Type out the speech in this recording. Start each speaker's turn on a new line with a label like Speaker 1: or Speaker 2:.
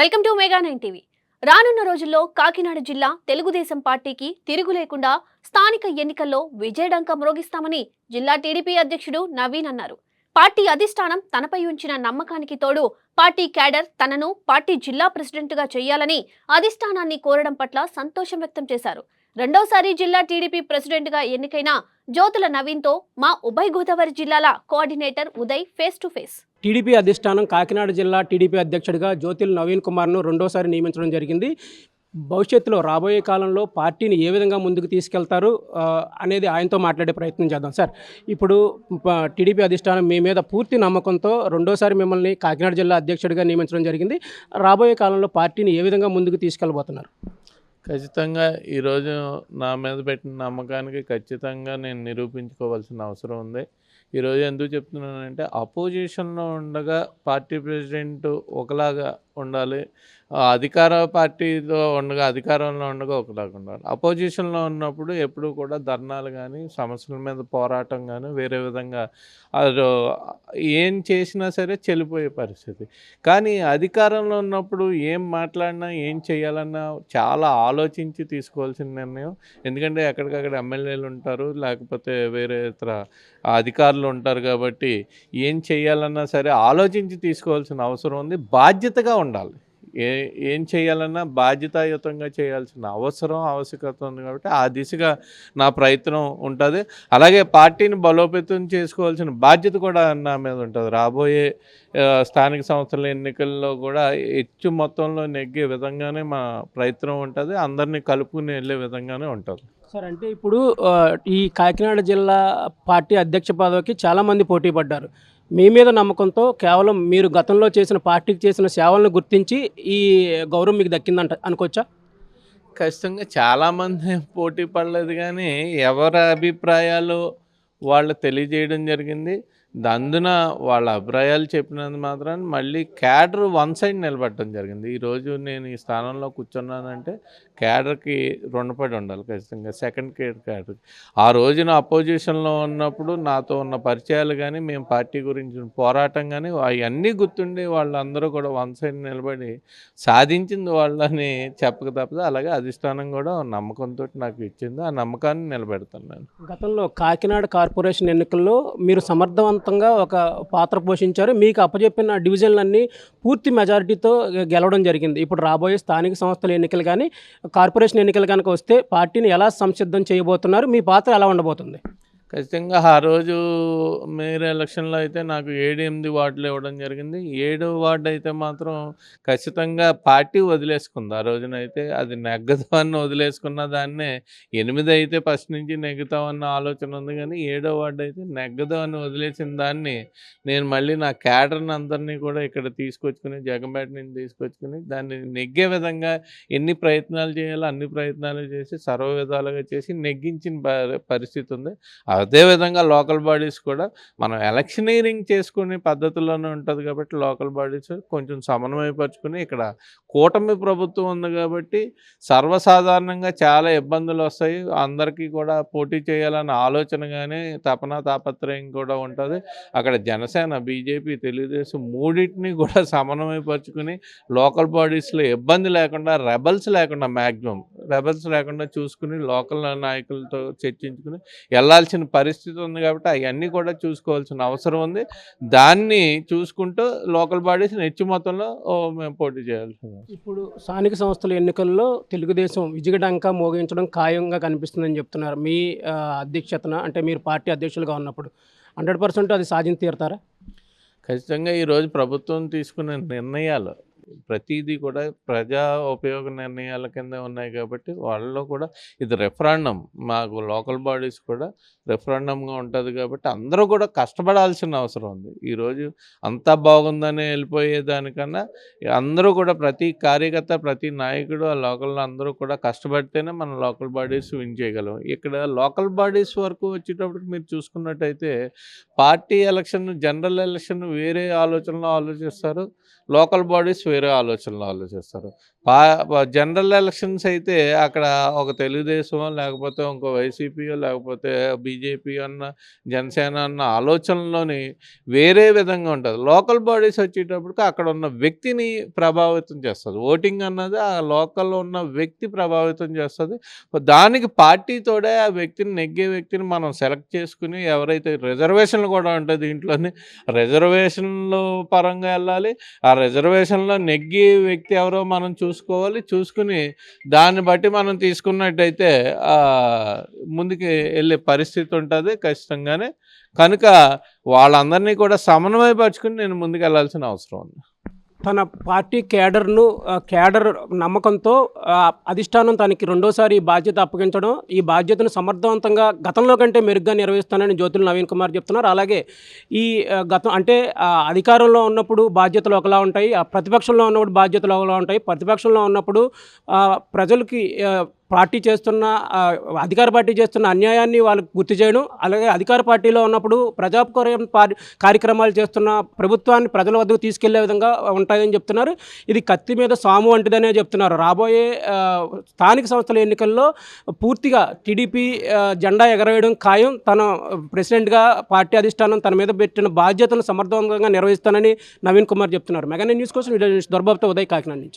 Speaker 1: Welcome to mega nine TV. రానున్న రోజుల్లో కాకినాడ జిల్లా తెలుగుదేశం పార్టీకి తిరుగు లేకుండా స్థానిక ఎన్నికల్లో విజయడంక మ్రోగిస్తామని జిల్లా టీడీపీ అధ్యక్షుడు నవీన్ అన్నారు. పార్టీ అధిష్టానం తనపై ఉంచిన నమ్మకానికి తోడు పార్టీ క్యాడర్ తనను పార్టీ జిల్లా ప్రెసిడెంట్గా చేయాలని అధిష్టానాన్ని కోరడం పట్ల సంతోషం వ్యక్తం చేశారు. రెండోసారి జిల్లా టీడీపీ ప్రెసిడెంట్గా ఎన్నికైన జ్యోతుల నవీన్తో మా ఉభయ గోదావరి జిల్లాల coordinator Uday face to face.
Speaker 2: TDP అధిష్టానం కాకినాడ జిల్లా టీడీపీ అధ్యక్షుడిగా జ్యోతిల్ నవీన్ కుమార్ను రెండోసారి నియమించడం జరిగింది. భవిష్యత్తులో రాబోయే కాలంలో పార్టీని ఏ విధంగా ముందుకు తీసుకెళ్తారు అనేది ఆయనతో మాట్లాడే ప్రయత్నం చేద్దాం. సార్ ఇప్పుడు టీడీపీ అధిష్టానం మీ మీద పూర్తి నమ్మకంతో రెండోసారి మిమ్మల్ని కాకినాడ జిల్లా అధ్యక్షుడిగా నియమించడం జరిగింది. రాబోయే కాలంలో పార్టీని ఏ విధంగా ముందుకు తీసుకెళ్ళబోతున్నారు?
Speaker 3: ఖచ్చితంగా ఈరోజు నా మీద పెట్టిన నమ్మకానికి ఖచ్చితంగా నేను నిరూపించుకోవాల్సిన అవసరం ఉంది. ఈరోజు ఎందుకు చెప్తున్నానంటే అపోజిషన్లో ఉండగా పార్టీ ప్రెసిడెంట్ ఒకలాగా ఉండాలి. అధికార పార్టీతో ఉండగా అధికారంలో ఉండగా ఒకలాగా ఉండాలి. అపోజిషన్లో ఉన్నప్పుడు ఎప్పుడు కూడా ధర్నాలు కానీ సమస్యల మీద పోరాటం కానీ వేరే విధంగా అది ఏం చేసినా సరే చెల్లిపోయే పరిస్థితి. కానీ అధికారంలో ఉన్నప్పుడు ఏం మాట్లాడినా ఏం చేయాలన్నా చాలా ఆలోచించి తీసుకోవాల్సిన నిర్ణయం. ఎందుకంటే ఎక్కడికక్కడ ఎమ్మెల్యేలు ఉంటారు లేకపోతే వేరే ఇతర అధికారులు ఉంటారు కాబట్టి ఏం చేయాలన్నా సరే ఆలోచించి తీసుకోవాల్సిన అవసరం ఉంది. బాధ్యతగా ఉండాలి. ఉండాలి. ఏ ఏం చేయాలన్నా బాధ్యతాయుతంగా చేయాల్సిన అవసరం ఆవశ్యకత ఉంది కాబట్టి ఆ దిశగా నా ప్రయత్నం ఉంటుంది. అలాగే పార్టీని బలోపేతం చేసుకోవాల్సిన బాధ్యత కూడా నా మీద ఉంటుంది. రాబోయే స్థానిక సంస్థల ఎన్నికల్లో కూడా హెచ్చు మొత్తంలో నెగ్గే విధంగానే మా ప్రయత్నం ఉంటుంది. అందరినీ కలుపుకుని వెళ్ళే విధంగానే ఉంటుంది.
Speaker 2: సార్ అంటే ఇప్పుడు ఈ కాకినాడ జిల్లా పార్టీ అధ్యక్ష పదవికి చాలామంది పోటీ పడ్డారు. మీ మీద నమ్మకంతో కేవలం మీరు గతంలో చేసిన పార్టీకి చేసిన సేవలను గుర్తించి ఈ గౌరవం మీకు దక్కిందంట అనుకోవచ్చా?
Speaker 3: ఖచ్చితంగా చాలామంది పోటీ పడలేదు కానీ ఎవరి అభిప్రాయాలు వాళ్ళు తెలియజేయడం జరిగింది. అందున వాళ్ళ అభిప్రాయాలు చెప్పినందు మాత్రం మళ్ళీ క్యాడర్ వన్ సైడ్ నిలబడటం జరిగింది. ఈరోజు నేను ఈ స్థానంలో కూర్చున్నానంటే క్యాడర్కి రుణపడి ఉండాలి ఖచ్చితంగా. Second care cadre. ఆ రోజున అపోజిషన్లో ఉన్నప్పుడు నాతో ఉన్న పరిచయాలు కానీ మేము పార్టీ గురించి పోరాటం కానీ అవన్నీ గుర్తుండి వాళ్ళందరూ కూడా వన్ సైడ్ నిలబడి సాధించింది వాళ్ళని చెప్పక తప్పదు. అలాగే అధిష్టానం కూడా నమ్మకంతో నాకు ఇచ్చింది. ఆ నమ్మకాన్ని నిలబెడతాను నేను
Speaker 2: గతంలో కాకినాడ కార్పొరేషన్ ఎన్నికల్లో మీరు సమర్థవంత విజయవంతంగా ఒక పాత్ర పోషించారు. మీకు అప్పచెప్పిన డివిజన్లన్నీ పూర్తి మెజారిటీతో గెలవడం జరిగింది. ఇప్పుడు రాబోయే స్థానిక సంస్థల ఎన్నికలు కానీ కార్పొరేషన్ ఎన్నికలు కనుక వస్తే పార్టీని ఎలా సంసిద్ధం చేయబోతున్నారు? మీ పాత్ర ఎలా ఉండబోతుంది?
Speaker 3: ఖచ్చితంగా ఆ రోజు మేయర్ ఎలక్షన్లో అయితే నాకు ఏడు ఎనిమిది వార్డులు ఇవ్వడం జరిగింది. ఏడో వార్డు అయితే మాత్రం ఖచ్చితంగా పార్టీ వదిలేసుకుంది. ఆ రోజున అయితే అది నెగ్గదాన్ని అని వదిలేసుకున్న దాన్నే ఎనిమిది అయితే ఫస్ట్ నుంచి నెగ్గుతామన్న ఆలోచన ఉంది కానీ ఏడో వార్డు అయితే నెగ్గదాన్ని అని వదిలేసిన దాన్ని నేను మళ్ళీ నా క్యాడర్ని అందరినీ కూడా ఇక్కడ తీసుకొచ్చుకుని జగంపేట నుంచి తీసుకొచ్చుకుని దాన్ని నెగ్గే విధంగా ఎన్ని ప్రయత్నాలు చేయాలో అన్ని ప్రయత్నాలు చేసి సర్వ విధాలుగా చేసి నెగ్గించిన పరిస్థితి ఉంది. అదేవిధంగా లోకల్ బాడీస్ కూడా మనం ఎలక్షనీరింగ్ చేసుకునే పద్ధతిలోనే ఉంటుంది కాబట్టి లోకల్ బాడీస్ కొంచెం సమన్వయపరుచుకుని ఇక్కడ కూటమి ప్రభుత్వం ఉంది కాబట్టి సర్వసాధారణంగా చాలా ఇబ్బందులు వస్తాయి. అందరికీ కూడా పోటీ చేయాలన్న ఆలోచన కానీ తపన తాపత్రయం కూడా ఉంటుంది. అక్కడ జనసేన బీజేపీ తెలుగుదేశం మూడింటిని కూడా సమన్వయపరుచుకుని లోకల్ బాడీస్లో ఇబ్బంది లేకుండా రెబల్స్ లేకుండా మ్యాక్సిమం రెబల్స్ లేకుండా చూసుకుని లోకల్ నాయకులతో చర్చించుకుని వెళ్ళాల్సిన పరిస్థితి ఉంది కాబట్టి అవన్నీ కూడా చూసుకోవాల్సిన అవసరం ఉంది. దాన్ని చూసుకుంటూ లోకల్ బాడీస్ హెచ్చు మొత్తంలో మేము పోటీ చేయాల్సి ఉంది
Speaker 2: ఇప్పుడు స్థానిక సంస్థల ఎన్నికల్లో తెలుగుదేశం విజయడంక మోగించడం ఖాయంగా కనిపిస్తుందని చెప్తున్నారు. మీ అధ్యక్షతన అంటే మీరు పార్టీ అధ్యక్షులుగా ఉన్నప్పుడు హండ్రెడ్ పర్సెంట్ అది సాధించి తీరుతారా?
Speaker 3: ఖచ్చితంగా ఈరోజు ప్రభుత్వం తీసుకునే నిర్ణయాలు ప్రతిదీ కూడా ప్రజా ఉపయోగ నిర్ణయాల కింద ఉన్నాయి కాబట్టి వాళ్ళలో కూడా ఇది రెఫరాండం. మాకు లోకల్ బాడీస్ కూడా రెఫరాండంగా ఉంటుంది కాబట్టి అందరూ కూడా కష్టపడాల్సిన అవసరం ఉంది. ఈరోజు అంతా బాగుందని వెళ్ళిపోయే దానికన్నా అందరూ కూడా ప్రతి కార్యకర్త ప్రతి నాయకుడు ఆ లోకల్లో అందరూ కూడా కష్టపడితేనే మనం లోకల్ బాడీస్ విన్ చేయగలం. ఇక్కడ లోకల్ బాడీస్ వరకు వచ్చేటప్పటికి మీరు చూసుకున్నట్టయితే పార్టీ ఎలక్షన్ జనరల్ ఎలక్షన్ వేరే ఆలోచనలో ఆలోచిస్తారు. లోకల్ బాడీస్ వేరే ఆలోచనలు ఆలోచిస్తారు. పా జనరల్ ఎలక్షన్స్ అయితే అక్కడ ఒక తెలుగుదేశం లేకపోతే ఇంకో వైసీపీయో లేకపోతే బీజేపీ అన్న జనసేన అన్న ఆలోచనలోని వేరే విధంగా ఉంటుంది. లోకల్ బాడీస్ వచ్చేటప్పటికి అక్కడ ఉన్న వ్యక్తిని ప్రభావితం చేస్తుంది. ఓటింగ్ అన్నది ఆ లోకల్లో ఉన్న వ్యక్తి ప్రభావితం చేస్తుంది. దానికి పార్టీతోడే ఆ వ్యక్తిని నెగ్గే వ్యక్తిని మనం సెలెక్ట్ చేసుకుని ఎవరైతే రిజర్వేషన్లు కూడా ఉంటాయి దీంట్లోనే రిజర్వేషన్లు పరంగా వెళ్ళాలి. ఆ రిజర్వేషన్లో నెగ్గే వ్యక్తి ఎవరో మనం చూసుకోవాలి. చూసుకుని దాన్ని బట్టి మనం తీసుకున్నట్టయితే ముందుకు ముందుకి వెళ్ళే పరిస్థితి ఉంటుంది ఖచ్చితంగానే. కనుక వాళ్ళందరినీ కూడా సమన్వయపరుచుకుని నేను ముందుకు వెళ్ళాల్సిన అవసరం ఉంది.
Speaker 2: తన పార్టీ కేడర్ను కేడర్ నమ్మకంతో అధిష్టానం తనకి రెండోసారి ఈ బాధ్యత అప్పగించడం ఈ బాధ్యతను సమర్థవంతంగా గతంలో కంటే మెరుగ్గా నిర్వహిస్తానని జ్యోతులు నవీన్ కుమార్ చెప్తున్నారు. అలాగే ఈ గతం అంటే అధికారంలో ఉన్నప్పుడు బాధ్యతలు ఒకలా ఉంటాయి ఆ ప్రతిపక్షంలో ఉన్నప్పుడు బాధ్యతలు ఒకలా ఉంటాయి ప్రతిపక్షంలో ఉన్నప్పుడు ప్రజలకి పార్టీ చేస్తున్న అధికార పార్టీ చేస్తున్న అన్యాయాన్ని వాళ్ళకి గుర్తు చేయడం అలాగే అధికార పార్టీలో ఉన్నప్పుడు ప్రజాపకరం కార్యక్రమాలు చేస్తున్న ప్రభుత్వాన్ని ప్రజల వద్దకు తీసుకెళ్ళే విధంగా ఉంటాయని చెప్తున్నారు. ఇది కత్తి మీద సాము వంటిదనే చెప్తున్నారు. రాబోయే స్థానిక సంస్థల ఎన్నికల్లో పూర్తిగా టీడీపీ జెండా ఎగరవేయడం ఖాయం. తన ప్రెసిడెంట్గా పార్టీ అధిష్టానం తన మీద పెట్టిన బాధ్యతను సమర్థవంతంగా నిర్వహిస్తానని నవీన్ కుమార్ చెప్తున్నారు. మెగా న్యూస్ కోసం వీడియో దొరబాబుతో ఉదయ్ కాకినాడ నుంచి.